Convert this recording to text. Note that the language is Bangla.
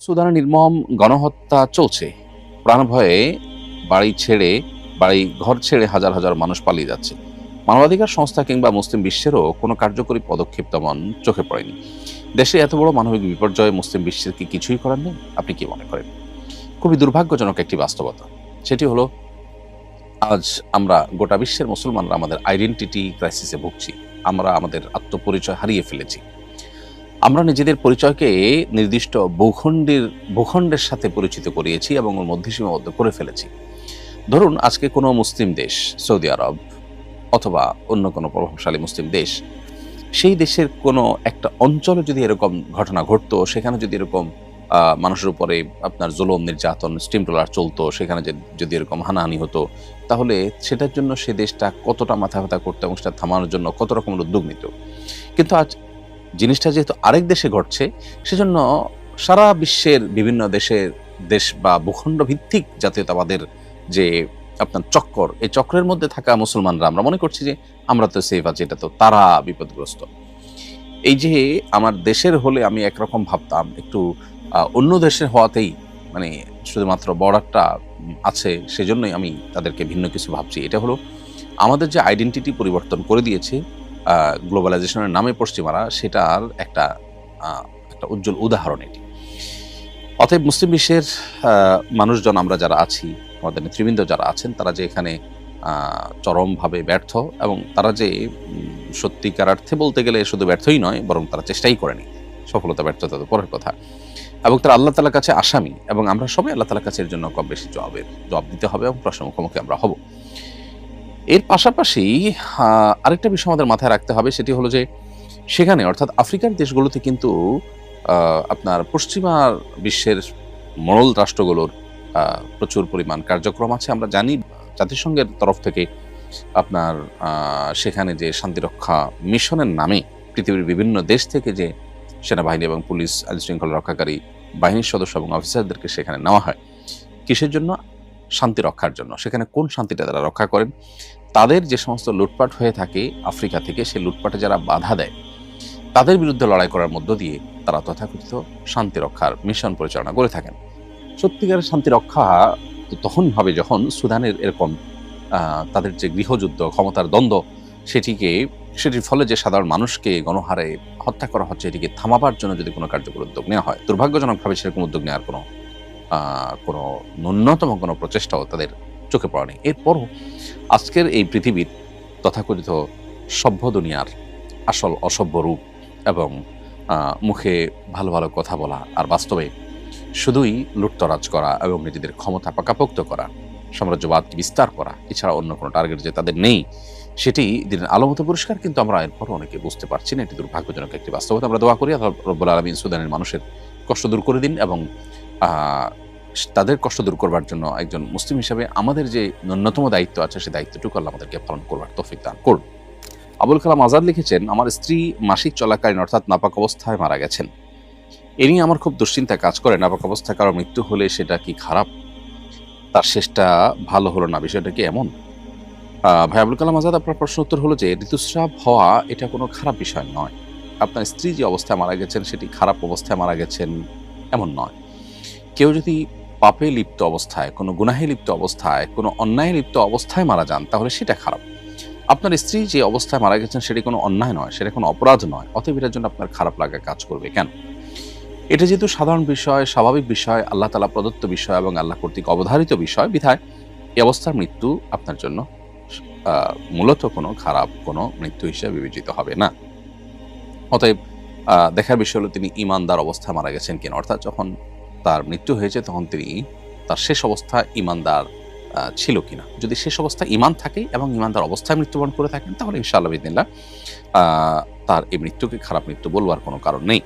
সুদানে নির্মম গণহত্যা চলছে। প্রাণ ভয়ে বাড়ি ছেড়ে, বাড়ি ঘর ছেড়ে হাজার হাজার মানুষ পালিয়ে যাচ্ছে। মানবাধিকার সংস্থা কিংবা মুসলিম বিশ্বেরও কোনো কার্যকরী পদক্ষেপ তেমন চোখে পড়েনি। দেশে এত বড় মানবিক বিপর্যয়ে মুসলিম বিশ্বের কি কিছুই করার নেই? আপনি কি মনে করেন? খুবই দুর্ভাগ্যজনক একটি বাস্তবতা। সেটি হলো, আজ আমরা গোটা বিশ্বের মুসলমানরা আমাদের আইডেন্টিটি ক্রাইসিসে ভুগছি। আমরা আমাদের আত্মপরিচয় হারিয়ে ফেলেছি। আমরা নিজেদের পরিচয়কে নির্দিষ্ট ভূখণ্ডের ভূখণ্ডের সাথে পরিচিত করিয়েছি এবং ওর মধ্যে সীমাবদ্ধ করে ফেলেছি। ধরুন, আজকে কোনো মুসলিম দেশ, সৌদি আরব অথবা অন্য কোনো প্রভাবশালী মুসলিম দেশ, সেই দেশের কোনো একটা অঞ্চলে যদি এরকম ঘটনা ঘটতো, সেখানে যদি এরকম মানুষের উপরে আপনার জুলুম, নির্যাতন, স্টিম ট্রলার চলতো, সেখানে যদি এরকম হানাহানি হতো, তাহলে সেটার জন্য সে দেশটা কতটা মাথা ব্যথা করতো এবং সেটা থামানোর জন্য কত রকমের উদ্যোগ নিত। কিন্তু আজ জিনিসটা যেহেতু আরেক দেশে ঘটছে, সেজন্য সারা বিশ্বের বিভিন্ন দেশের দেশ বা ভূখণ্ড ভিত্তিক জাতীয়তাবাদের যে আপনার চক্কর, এই চক্রের মধ্যে থাকা মুসলমানরা, আমরা মনে করছি যে আমরা তো সেফ আছি, এটা তো তারা বিপদগ্রস্ত। এই যে আমার দেশের হলে আমি একরকম ভাবতাম, একটু অন্য দেশের হওয়াতেই মানে শুধুমাত্র বর্ডারটা আছে, সেজন্যই আমি তাদেরকে ভিন্ন কিছু ভাবছি। এটা হলো, আমাদের যে আইডেন্টিটি পরিবর্তন করে দিয়েছে গ্লোবালাইজেশনের নামে পশ্চিমারা সেটার একটা একটা উজ্জ্বল উদাহরণ এটি। অতএব মুসলিম বিশ্বের মানুষজন আমরা যারা আছি আমাদের নেতৃবৃন্দ যারা আছেন তারা যে এখানে চরমভাবে ব্যর্থ এবং তারা যে উম, সত্যিকার অর্থে বলতে গেলে শুধু ব্যর্থই নয় বরং তারা চেষ্টাই করেনি। সফলতা ব্যর্থতা তো পরের কথা। এবং তারা আল্লাহ তালার কাছে আসামি এবং আমরা সবাই আল্লাহ তালার কাছে এর জন্য কম বেশি জবাবের জবাব দিতে হবে এবং প্রশ্ন মুখোমুখি আমরা হব। এর পাশাপাশি আরেকটা বিষয় আমাদের মাথায় রাখতে হবে, সেটি হলো যে সেখানে, অর্থাৎ আফ্রিকার দেশগুলোতে কিন্তু আপনার পশ্চিমা বিশ্বের মরল রাষ্ট্রগুলোর প্রচুর পরিমাণ কার্যক্রম আছে। আমরা জানি, জাতিসংঘের তরফ থেকে আপনার সেখানে যে শান্তিরক্ষা মিশনের নামে পৃথিবীর বিভিন্ন দেশ থেকে যে সেনাবাহিনী এবং পুলিশ আইন শৃঙ্খলা রক্ষাকারী বাহিনীর সদস্য এবং অফিসারদেরকে সেখানে নেওয়া হয়, কিসের জন্য? শান্তি রক্ষার জন্য। সেখানে কোন শান্তিটা তারা রক্ষা করেন? তাদের যে সমস্ত লুটপাট হয়ে থাকে আফ্রিকা থেকে সে লুটপাটে যারা বাধা দেয়, তাদের বিরুদ্ধে লড়াই করার মধ্য দিয়ে তারা তথাকথিত শান্তি রক্ষার মিশন পরিচালনা করে থাকেন। সত্যিকারের শান্তি রক্ষা তো তখনই হবে যখন সুদানের এরকম তাদের যে গৃহযুদ্ধ, ক্ষমতার দ্বন্দ্ব, সেটিকে, সেটির ফলে যে সাধারণ মানুষকে গণহারে হত্যা করা হচ্ছে, এটিকে থামাবার জন্য যদি কোনো কার্যকর উদ্যোগ নেওয়া হয়, দুর্ভাগ্যজনকভাবে সেরকম উদ্যোগ নেওয়ার কোনো কোনো ন্যূনতম কোনো প্রচেষ্টাও তাদের চোখে পড়েনি। এরপরও আজকের এই পৃথিবীর তথাকথিত সভ্য দুনিয়ার আসল অসভ্য রূপ এবং মুখে ভালো ভালো কথা বলা আর বাস্তবে শুধুই লুটতরাজ করা এবং নিজেদের ক্ষমতা পাকাপোক্ত করা সাম্রাজ্যবাদকে বিস্তার করা, এছাড়া অন্য কোনো টার্গেট যে তাদের নেই, সেটি দিনের আলোমতো পরিষ্কার, কিন্তু আমরা এরপর অনেকে বুঝতে পারছি না, এটি দুর্ভাগ্যজনক একটি বাস্তবতা। আমরা দোয়া করি রব্বুল আলমিন সুদানের মানুষের কষ্ট দূর করে দিন এবং তাদের কষ্ট দূর করবার জন্য একজন মুসলিম হিসাবে আমাদের যে ন্যূনতম দায়িত্ব আছে সেই দায়িত্বটুকু আল্লাহ আমাদেরকে পালন করবার তৌফিক দান করুন। আবুল কালাম আজাদ লিখেছেন, আমার স্ত্রী মাসিক চলাকালীন, অর্থাৎ নাপাক অবস্থায় মারা গেছেন। এ নিয়ে আমার খুব দুশ্চিন্তা কাজ করে। নাপাক অবস্থায় কারও মৃত্যু হলে সেটা কি খারাপ? তার শেষটা ভালো হলো না, বিষয়টা কি এমন? ভাই আবুল কালাম আজাদ, আপনার প্রশ্ন উত্তর হলো যে, ঋতুস্রাব হওয়া এটা কোনো খারাপ বিষয় নয়। আপনার স্ত্রী যে অবস্থায় মারা গেছেন, সেটি খারাপ অবস্থায় মারা গেছেন, এমন নয়। কেউ যদি পাপে লিপ্ত অবস্থায়, কোনো গুনাহে লিপ্ত অবস্থায়, কোনো অন্যায় লিপ্ত অবস্থায় মারা যান, তাহলে সেটা খারাপ। আপনার স্ত্রী যে অবস্থায় মারা গেছেন সেটি কোনো অন্যায় নয়, সেটা কোনো অপরাধ নয়, অতএব এটার জন্য আপনার খারাপ লাগা কাজ করবে। কেন? এটা যেহেতু সাধারণ বিষয়, স্বাভাবিক বিষয়, আল্লাহ তালা প্রদত্ত বিষয় এবং আল্লাহ কর্তৃক অবধারিত বিষয়, বিধায় এ অবস্থার মৃত্যু আপনার জন্য মূলত কোনো খারাপ, কোনো মৃত্যু হিসেবে বিবেচিত হবে না। অতএব দেখার বিষয় হলো তিনি ইমানদার অবস্থায় মারা গেছেন কিনা। অর্থাৎ যখন তার মৃত্যু হয়েছে, তখন তিনি তার শেষ অবস্থা ইমানদার ছিল কিনা। যদি শেষ অবস্থা ইমান থাকে এবং ইমানদার অবস্থায় মৃত্যুবরণ করে থাকেন, তাহলে ইনশাআল্লাহ বিদিল্লা তার এই মৃত্যুকে খারাপ মৃত্যু বলবার কোনো কারণ নেই।